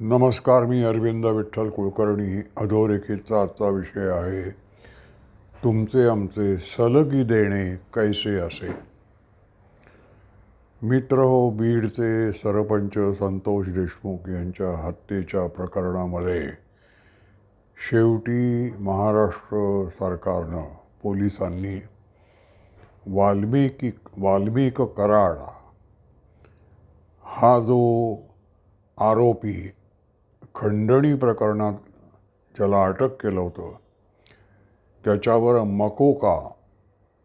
नमस्कार मी अरविंद विठ्ठल कुलकर्णी. अधोरेखितचा आजचा विषय आहे तुमचे आमचे सलगी देणे कैसे असे? मित्र हो बीडचे सरपंच संतोष देशमुख यांच्या हत्येच्या प्रकरणामध्ये शेवटी महाराष्ट्र सरकारनं पोलिसांनी वाल्मिकी वाल्मिक कराड हा जो आरोपी खंडणी प्रकरणात ज्याला अटक केलं होतं त्याच्यावर मकोका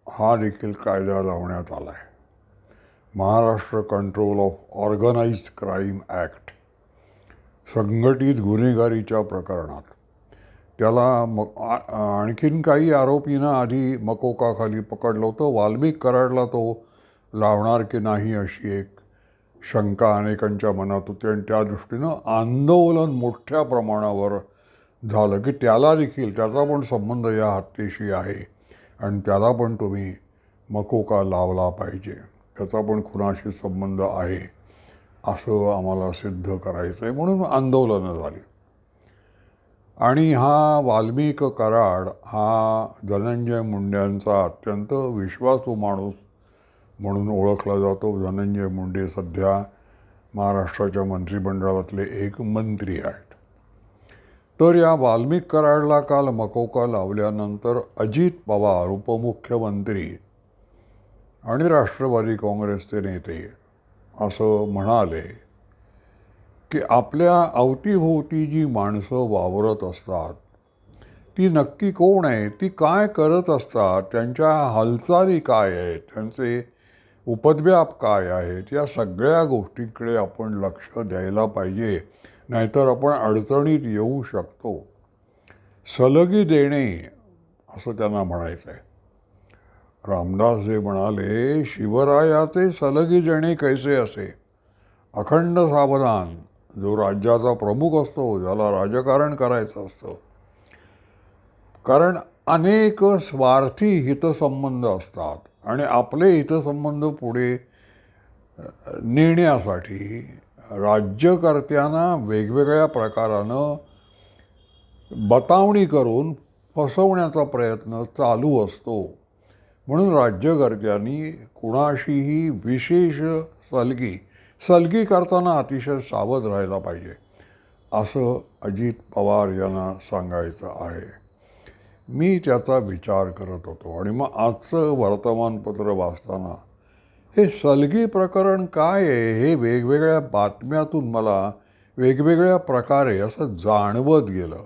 हा देखील कायदा लावण्यात आला आहे Maharashtra control of organised crime act संघटित गुन्हेगारीच्या प्रकरणात त्याला म आणखीन काही आरोपींना आधी मकोकाखाली पकडलं होतं वाल्मिक कराडला तो लावणार की नाही अशी एक शंका अनेकांच्या मनात होती आणि त्या दृष्टीनं आंदोलन मोठ्या प्रमाणावर झालं की त्याला देखील त्याचा पण संबंध या हत्येशी आहे. आणि त्याला पण तुम्ही मकोका लावला पाहिजे. त्याचा पण खुनाशी संबंध आहे. असं आम्हाला सिद्ध करायचं आहे म्हणून आंदोलनं झाली. आणि हा वाल्मिक कराड हा धनंजय मुंड्यांचा अत्यंत विश्वासू माणूस म्हणून ओळखला जातो. धनंजय मुंडे सध्या महाराष्ट्राच्या मंत्रिमंडळातले एक मंत्री आहेत. तर या वाल्मिक कराडला काल मकोका लावल्यानंतर अजित पवार उपमुख्यमंत्री आणि राष्ट्रवादी काँग्रेसचे नेते असं म्हणाले की आपल्या अवतीभोवती जी माणसं वावरत असतात ती नक्की कोण आहे? ती काय करत असतात? त्यांच्या हालचाली काय आहेत? त्यांचे उपद्व्याप काय आहेत या सगळ्या गोष्टींकडे आपण लक्ष द्यायला पाहिजे. नाहीतर आपण अडचणीत येऊ शकतो. सलगी देणे असं त्यांना म्हणायचं आहे. रामदास जे म्हणाले शिवरायाचे सलगी देणे कैसे असे? अखंड सावधान जो राज्याचा प्रमुख असतो ज्याला राजकारण करायचं असतं. कारण अनेक स्वार्थी हितसंबंध असतात. आणि आपले हितसंबंध पुढे नेण्यासाठी राज्यकर्त्यांना वेगवेगळ्या प्रकारानं बतावणी करून फसवण्याचा प्रयत्न चालू असतो. म्हणून राज्यकर्त्यांनी कुणाशीही विशेष सलगी सलगी करताना अतिशय सावध राहायला पाहिजे असं अजित पवार यांना सांगायचं आहे. मी त्याचा विचार करत होतो आणि मग आजचं वर्तमानपत्र वाचताना हे सलगी प्रकरण काय आहे? हे वेगवेगळ्या बातम्यातून मला वेगवेगळ्या प्रकारे असं जाणवत गेलं.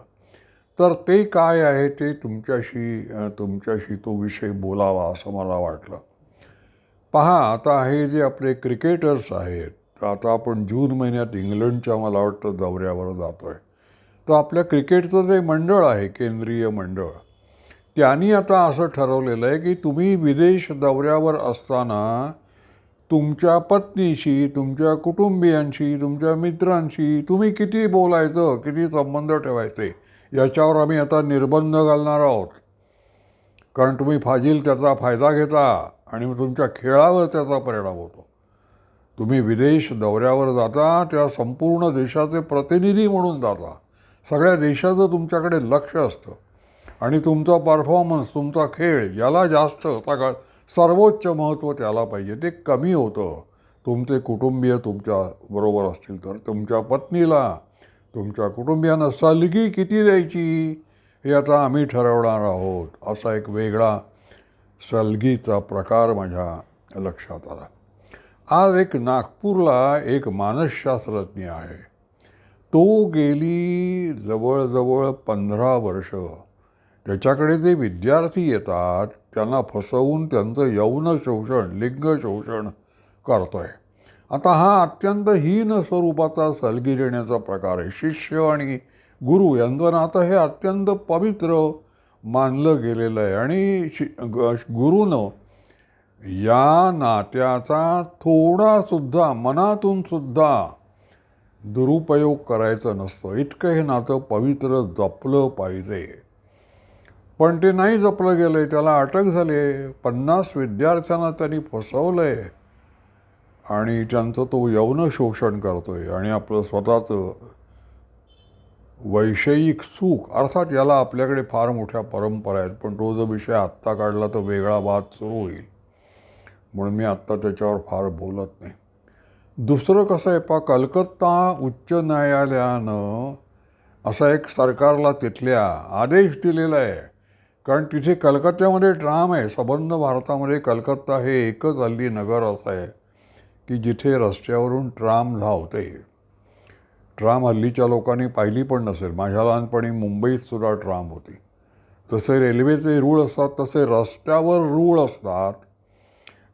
तर ते काय आहे ते तुमच्याशी तुमच्याशी तो विषय बोलावा असं मला वाटलं. पहा आता हे जे आपले क्रिकेटर्स आहेत तर आता आपण जून महिन्यात इंग्लंडच्या मला वाटतं दौऱ्यावर जातो आहे तर आपल्या क्रिकेटचं जे मंडळ आहे केंद्रीय मंडळ त्यांनी आता असं ठरवलेलं आहे की तुम्ही विदेश दौऱ्यावर असताना तुमच्या पत्नीशी तुमच्या कुटुंबियांशी तुमच्या मित्रांशी तुम्ही किती बोलायचं किती संबंध ठेवायचे याच्यावर आम्ही आता निर्बंध घालणार आहोत. कारण तुम्ही फाजील त्याचा फायदा घेता आणि मग तुमच्या खेळावर त्याचा परिणाम होतो. तुम्ही विदेश दौऱ्यावर जाता त्या संपूर्ण देशाचे प्रतिनिधी म्हणून जाता. सगळ्या देशाचं तुमच्याकडे लक्ष असतं. आणि तुमचा परफॉर्मन्स तुमचा खेळ याला जास्त सगळं सर्वोच्च महत्त्व त्याला पाहिजे. ते कमी होतं. तुमचे कुटुंबीय तुमच्या बरोबर असतील तर तुमच्या पत्नीला तुमच्या कुटुंबियांना सलगी किती द्यायची हे आता आम्ही ठरवणार आहोत असा एक वेगळा सलगीचा प्रकार माझ्या लक्षात आला. आज एक नागपूरला एक मानसशास्त्रज्ञ आहे. तो गेली जवळजवळ पंधरा वर्ष त्याच्याकडे जे विद्यार्थी येतात त्यांना फसवून त्यांचं यौन शोषण लिंग शोषण करतो आहे आता हा अत्यंत हीन स्वरूपाचा सलगी देण्याचा प्रकार आहे. शिष्य आणि गुरु यांचं नातं हे अत्यंत पवित्र मानलं गेलेलं आहे. आणि शि गुरुनं या नात्याचा थोडासुद्धा मनातून सुद्धा दुरुपयोग करायचा नसतो. इतकं हे नातं पवित्र जपलं पाहिजे. पण ते नाही जपलं गेलं आहे त्याला अटक झाली आहे पन्नास विद्यार्थ्यांना त्यांनी फसवलं आहे आणि त्यांचं तो यौन शोषण करतो आहे आणि आपलं स्वतःचं वैषयिक सुख अर्थात याला आपल्याकडे फार मोठ्या परंपरा आहेत. पण तो विषय आत्ता काढला तर वेगळा वाद सुरू होईल. म्हणून मी आत्ता त्याच्यावर फार बोलत नाही. दुसरं कसं आहे पा कलकत्ता उच्च न्यायालयानं असा एक सरकारला तिथल्या आदेश दिलेला आहे. कारण तिथे कलकत्त्यामध्ये ट्राम आहे सबंध भारतामध्ये कलकत्ता हे एकच हल्ली नगर असं आहे की जिथे रस्त्यावरून ट्राम धावते. ट्राम हल्लीच्या लोकांनी पाहिली पण नसेल. माझ्या लहानपणी मुंबईत सुद्धा ट्राम होती. जसे रेल्वेचे रूळ असतात तसे रस्त्यावर रूळ असतात.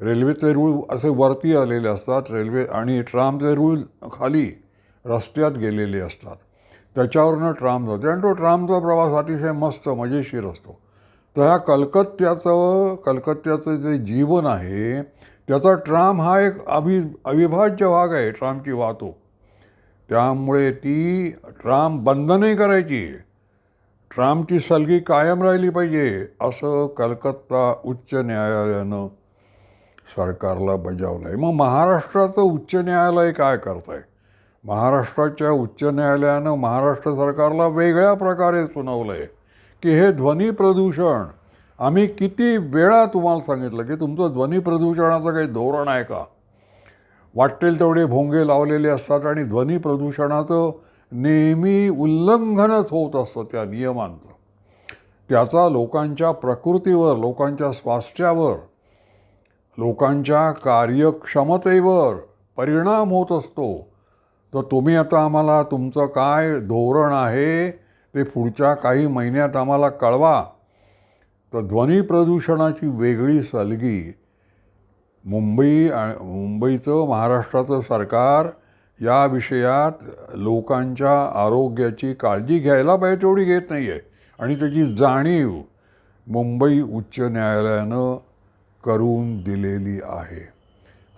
रेल्वेचे रूळ असे वरती आलेले असतात रेल्वे आणि ट्रामचे रूळ खाली रस्त्यात गेलेले असतात. त्याच्यावरनं ट्राम जाते आणि तो ट्रामचा प्रवास अतिशय मस्त मजेशीर असतो. तर ह्या कलकत्त्याचं कलकत्त्याचं जे जीवन आहे त्याचा ट्राम हा एक अवि अविभाज्य भाग आहे ट्रामची वाहतूक. त्यामुळे ती ट्राम बंद नाही करायची. ट्रामची सलगी कायम राहिली पाहिजे असं कलकत्ता उच्च न्यायालयानं सरकारला बजावलं आहे मग महाराष्ट्राचं उच्च न्यायालय काय करत आहे महाराष्ट्राच्या उच्च न्यायालयानं महाराष्ट्र सरकारला वेगळ्या प्रकारे सुनावलं आहे की हे ध्वनी प्रदूषण. आम्ही किती वेळा तुम्हाला सांगितलं की तुमचं ध्वनी प्रदूषणाचं काही धोरण आहे का? वाटेल तेवढे भोंगे लावलेले असतात आणि ध्वनी प्रदूषणाचं नेहमी उल्लंघनच होत असतं त्या नियमांचं. त्याचा लोकांच्या प्रकृतीवर लोकांच्या स्वास्थ्यावर लोकांच्या कार्यक्षमतेवर परिणाम होत असतो. तर तुम्ही आता आम्हाला तुमचं काय धोरण आहे ते पुढच्या काही महिन्यात आम्हाला कळवा. तर ध्वनी प्रदूषणाची वेगळी सलगी. मुंबई मुंबईचं महाराष्ट्राचं सरकार या विषयात लोकांच्या आरोग्याची काळजी घ्यायला पाहिजे तेवढी घेत नाही आहे आणि त्याची जाणीव मुंबई उच्च न्यायालयानं करून दिलेली आहे.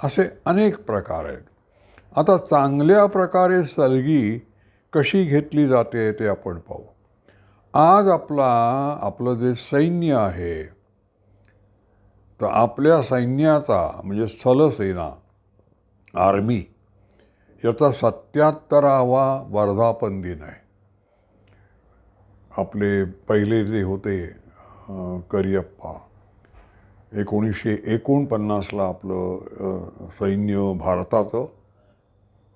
असे अनेक प्रकार आहेत. आता चांगल्या प्रकारे सलगी कशी घेतली जाते ते आपण पाहू. आज आपला आपलं जे सैन्य आहे तर आपल्या सैन्याचा म्हणजे स्थलसेना आर्मी याचा सत्याहत्तरावा वर्धापन दिन आहे. आपले पहिले जे होते करियप्पा एकोणीसशे एकोणपन्नासला आपलं सैन्य भारताचं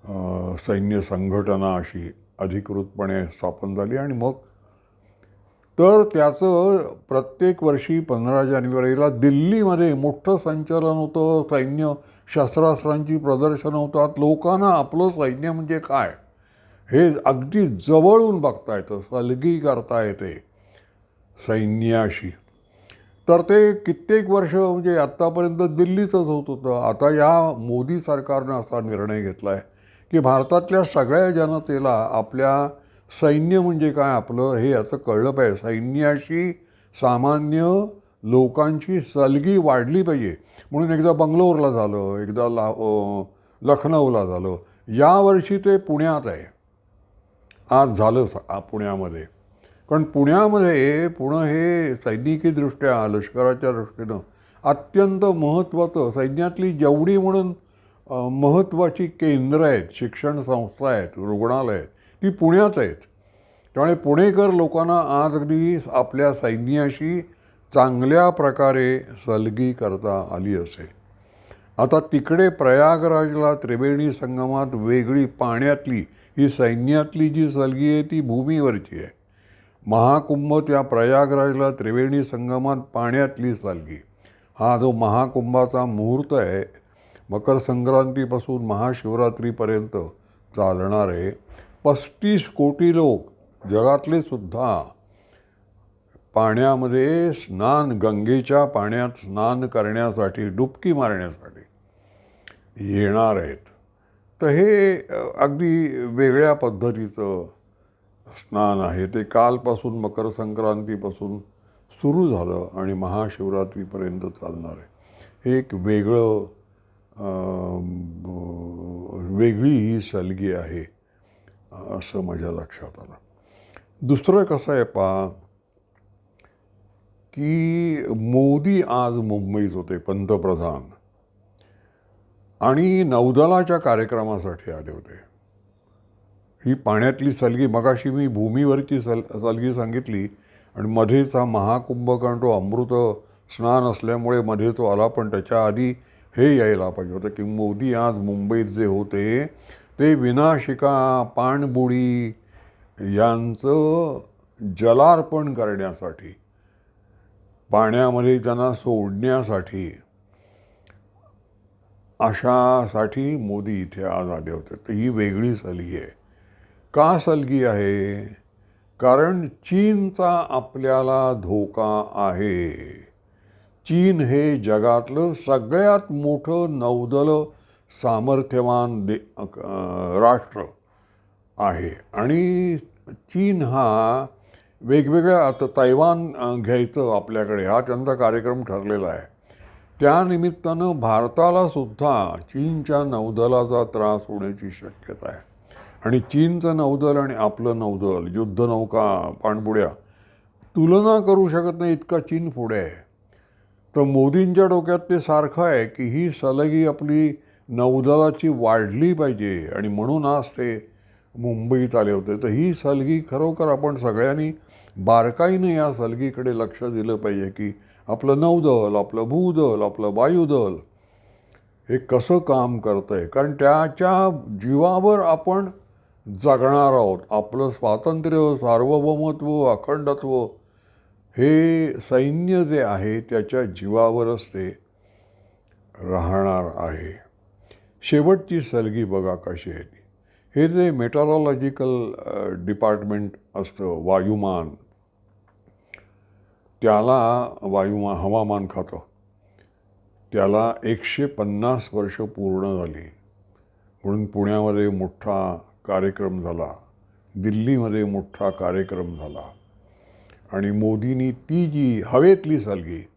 सैन्य संघटना अशी अधिकृतपणे स्थापन झाली आणि मग तर त्याचं प्रत्येक वर्षी पंधरा जानेवारीला दिल्लीमध्ये मोठं संचलन होतं सैन्य शस्त्रास्त्रांची प्रदर्शनं होतात. लोकांना आपलं सैन्य म्हणजे काय? हे अगदी जवळून बघता येतं सलगी करता येते सैन्याशी. तर ते कित्येक वर्ष म्हणजे आत्तापर्यंत दिल्लीचंच होत होतं. आता या मोदी सरकारनं असा निर्णय घेतला आहे की भारतातल्या सगळ्या जनतेला आपल्या सैन्य म्हणजे काय आपलं हे याचं कळलं पाहिजे. सैन्याशी सामान्य लोकांची सलगी वाढली पाहिजे. म्हणून एकदा बंगलोरला झालं एकदा ला लखनौला झालं. यावर्षी ते पुण्यात आहे. आज झालं पुण्यामध्ये. कारण पुण्यामध्ये पुणं हे सैनिकीदृष्ट्या लष्कराच्या दृष्टीनं अत्यंत महत्त्वाचं सैन्यातली जेवढी म्हणून महत्त्वाची केंद्रं आहेत शिक्षण संस्था आहेत रुग्णालय आहेत ती पुण्यात आहेत. त्यामुळे पुणेकर लोकांना आज अगदी आपल्या सैन्याशी चांगल्या प्रकारे सलगी करता आली असेल. आता तिकडे प्रयागराजला त्रिवेणी संगमात वेगळी पाण्यातली ही सैन्यातली जी सलगी आहे ती भूमीवरची आहे. महाकुंभ त्या प्रयागराजला त्रिवेणी संगमात पाण्यातली सलगी. हा जो महाकुंभाचा मुहूर्त आहे मकर संक्रांतीपासून महाशिवरात्रीपर्यंत चालणार आहे पस्तीस कोटी लोक जगातले सुद्धा पाण्यामध्ये स्नान गंगेच्या पाण्यात स्नान करण्यासाठी डुबकी मारण्यासाठी येणार आहेत. तर हे अगदी वेगळ्या पद्धतीचं स्नान आहे. ते कालपासून मकर संक्रांतीपासून सुरू झालं आणि महाशिवरात्रीपर्यंत चालणार आहे. हे एक वेगळं वेगळी ही सलगी आहे असं माझ्या लक्षात आलं. दुसरं कसं आहे पा की मोदी आज मुंबईत होते पंतप्रधान. आणि नौदलाच्या कार्यक्रमासाठी आले होते. ही पाण्यातली सलगी मगाशी मी भूमीवरची सल सलगी सांगितली आणि मध्येचा हा तो अमृत स्नान असल्यामुळे मध्ये तो आला पण त्याच्या आधी हे यायला पाहिजे होतं. की मोदी आज मुंबईत जे होते ते विनाशिका पाणबुडी यांचं जलार्पण करण्यासाठी पाण्यामध्ये त्यांना सोडण्यासाठी अशासाठी मोदी इथे आज आले होते. तर ही वेगळी सलगी आहे. का सलगी आहे? कारण चीनचा आपल्याला धोका आहे. चीन हे जगातलं सगळ्यात मोठं नौदल सामर्थ्यवान दे राष्ट्र आहे. आणि चीन हा वेगवेगळ्या आता तैवान घ्यायचं आपल्याकडे हा त्यांचा कार्यक्रम ठरलेला आहे. त्यानिमित्तानं भारताला सुद्धा चीनच्या नौदलाचा त्रास होण्याची शक्यता आहे. आणि चीनचं नौदल आणि आपलं नौदल युद्धनौका पाणबुड्या तुलना करू शकत नाही इतका चीन पुढे आहे. तर मोदींच्या डोक्यात ते सारखं आहे की ही सलगी आपली नौदलाची वाढली पाहिजे. आणि म्हणून आज ते मुंबईत आले होते. तर ही सलगी खरोखर आपण सगळ्यांनी बारकाईने या सलगीकडे लक्ष दिलं पाहिजे की आपलं नौदल आपलं भूदल आपलं वायुदल हे कसं काम करतं आहे कारण त्याच्या जीवावर आपण जगणार आहोत. आपलं स्वातंत्र्य सार्वभौमत्व अखंडत्व हे सैन्य जे आहे त्याच्या जीवावरच ते राहणार आहे. शेवटची सलगी बघा कशी आहे ती. हे जे मेटॉरॉलॉजिकल डिपार्टमेंट असतं वायुमान त्याला वायुमा हवामान खातं. त्याला एकशे पन्नास वर्ष पूर्ण झाली. म्हणून पुण्यामध्ये मोठा कार्यक्रम झाला. दिल्लीमध्ये मोठा कार्यक्रम झाला. आणि मोदींनी ती जी हवेतली सलगी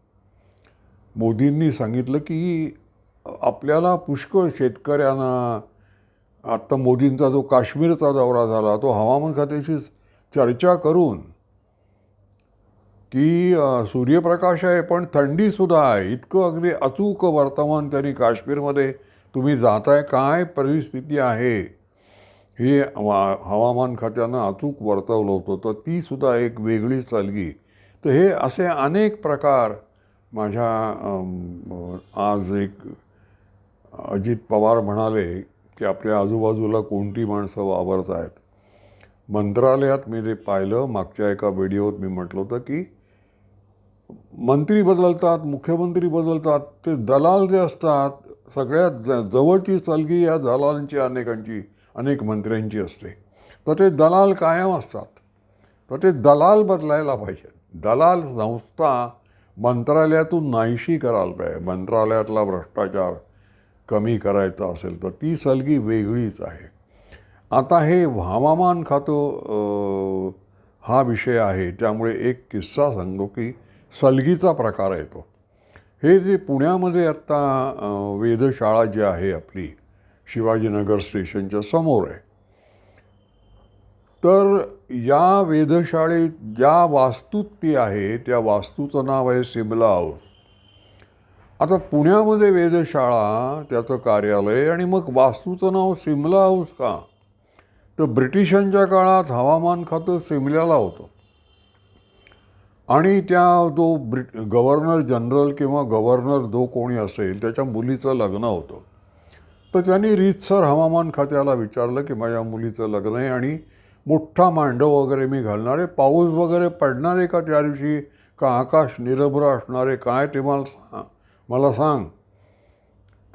मोदींनी सांगितलं की आपल्याला पुष्कळ शेतकऱ्यांना आत्ता मोदींचा जो काश्मीरचा दौरा झाला तो हवामान खात्याशी चर्चा करून की सूर्यप्रकाश आहे पण थंडीसुद्धा आहे. इतकं अगदी अचूक वर्तमान त्यांनी काश्मीरमध्ये तुम्ही जाताय काय परिस्थिती आहे? हे वा हवामान खात्यानं अचूक वर्तवलं होतं. तर तीसुद्धा एक वेगळी चालगी. तर हे असे अनेक प्रकार माझ्या आज एक अजित पवार म्हणाले की आपल्या आजूबाजूला कोणती माणसं वावरत आहेत. मंत्रालयात मी ते पाहिलं. मागच्या एका व्हिडिओत मी म्हटलं होतं की मंत्री बदलतात मुख्यमंत्री बदलतात ते दलाल जे असतात सगळ्यात ज जवळची सलगी या दलालांची अनेकांची. अनेक मंत्र्यांची असते. तर ते दलाल कायम असतात. तर ते दलाल बदलायला पाहिजेत दलाल संस्था मंत्रालयातून नाहीशी करायला पाहिजे. मंत्रालयातला भ्रष्टाचार कमी करायचा असेल तर ती सलगी वेगळीच आहे. आता हे हवामान खातं हा विषय आहे. त्यामुळे एक किस्सा सांगतो की सलगीचा प्रकार येतो. हे जे पुण्यामध्ये आत्ता वेधशाळा जी आहे आपली शिवाजीनगर स्टेशनच्या समोर आहे. तर या वेधशाळेत ज्या वास्तूत ती आहे त्या वास्तूचं नाव आहे सिमला हाऊस. आता पुण्यामध्ये वेधशाळा त्याचं कार्यालय आणि मग वास्तूचं नाव सिमला हाऊस का? तर ब्रिटिशांच्या काळात हवामान खातं सिमल्याला होतं. आणि त्या जो ब्रिट गव्हर्नर जनरल किंवा गव्हर्नर जो कोणी असेल त्याच्या मुलीचं लग्न होतं. तर त्यांनी रीतसर हवामान खात्याला विचारलं की माझ्या मुलीचं लग्न आहे आणि मोठा मांडव वगैरे मी घालणार आहे. पाऊस वगैरे पडणार आहे का त्या दिवशी? का आकाश निरभ्र असणार आहे? काय ते मला सांग. मला सांग.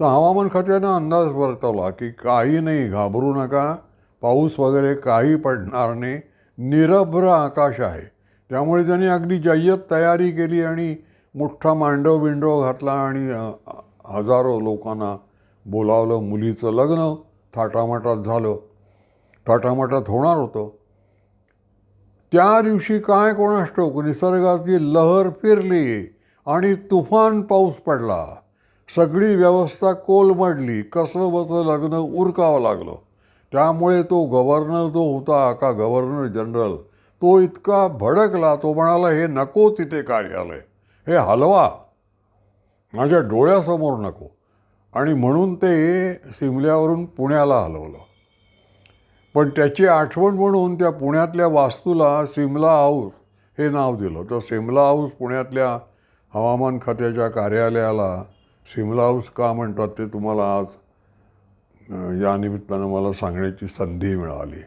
तर हवामान खात्यानं अंदाज वर्तवला की काही नाही घाबरू नका. पाऊस वगैरे काही पडणार नाही. निरभ्र आकाश आहे. त्यामुळे त्यांनी अगदी जय्यत तयारी केली आणि मोठा मांडव बिंडव घातला आणि हजारो लोकांना बोलावलं मुलीचं लग्न थाटामाटात झालं. थाटामाटात होणार होतं. त्या दिवशी काय कोणास निसर्गाची लहर फिरली आणि तुफान पाऊस पडला. सगळी व्यवस्था कोलमडली कसं बसं लग्न उरकावं लागलं. त्यामुळे तो गव्हर्नर जो होता का गव्हर्नर जनरल तो इतका भडकला तो म्हणाला हे नको तिथे कार्यालय. हे हलवा. माझ्या डोळ्यासमोर नको. आणि म्हणून ते सिमल्यावरून पुण्याला हलवलं. पण त्याची आठवण म्हणून त्या पुण्यातल्या वास्तूला सिमला हाऊस हे नाव दिलं. तर सिमला हाऊस पुण्यातल्या हवामान खात्याच्या कार्यालयाला सिमला हाऊस का म्हणतात ते तुम्हाला आज या निमित्तानं मला सांगण्याची संधी मिळाली.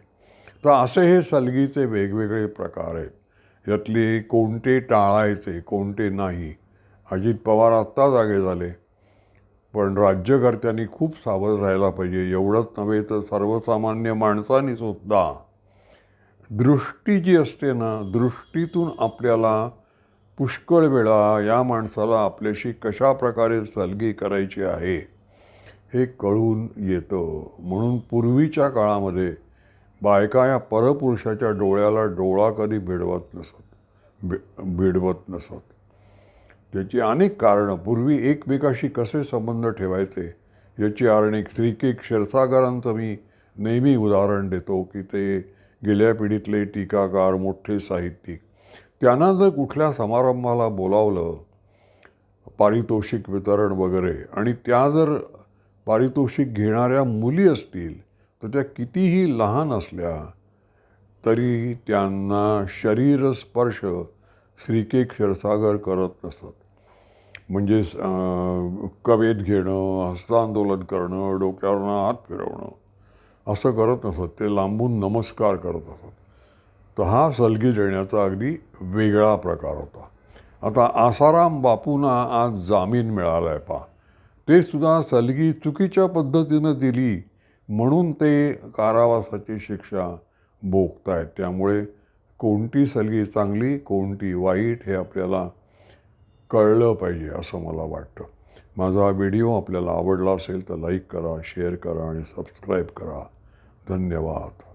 तर असे हे सलगीचे वेगवेगळे प्रकार आहेत. यातले कोणते टाळायचे कोणते नाही अजित पवार आत्ता जागे झाले. पण राज्यकर्त्यांनी खूप सावध राहायला पाहिजे. एवढंच नव्हे तर सर्वसामान्य माणसांनी सुद्धा दृष्टी जी असते ना दृष्टीतून आपल्याला पुष्कळ वेळा या माणसाला आपल्याशी कशा प्रकारे सलगी करायची आहे हे कळून येतं. म्हणून पूर्वीच्या काळामध्ये बायका या परपुरुषाच्या डोळ्याला डोळा कधी भिडवत नसत भि भिडवत नसत. त्याची अनेक कारणं. पूर्वी एकमेकाशी कसे संबंध ठेवायचे याची अनेक श्री के क्षीरसागरांचं मी नेहमी उदाहरण देतो की ते गेल्या पिढीतले टीकाकार मोठे साहित्यिक. त्यांना जर कुठल्या समारंभाला बोलावलं पारितोषिक वितरण वगैरे आणि त्या जर पारितोषिक घेणाऱ्या मुली असतील तर त्या कितीही लहान असल्या तरी त्यांना शरीर स्पर्श श्री क्षीरसागर करत नसत. म्हणजे कवेत घेणं हस्तांदोलन करणं डोक्यावरनं हात फिरवणं असं करत नसत. ते लांबून नमस्कार करत असत. तर हा सलगी देण्याचा अगदी वेगळा प्रकार होता. आता आसाराम बापूंना आज जामीन मिळाला आहे पा ते सुद्धा सलगी चुकीच्या पद्धतीनं दिली म्हणून ते कारावासाची शिक्षा भोगतायत. त्यामुळे कोणती सलगी चांगली कोणती वाईट हे आपल्याला कळलं पाहिजे असं मला वाटतं. माझा हा व्हिडिओ आपल्याला आवडला असेल तर लाईक करा शेअर करा आणि सबस्क्राईब करा. धन्यवाद.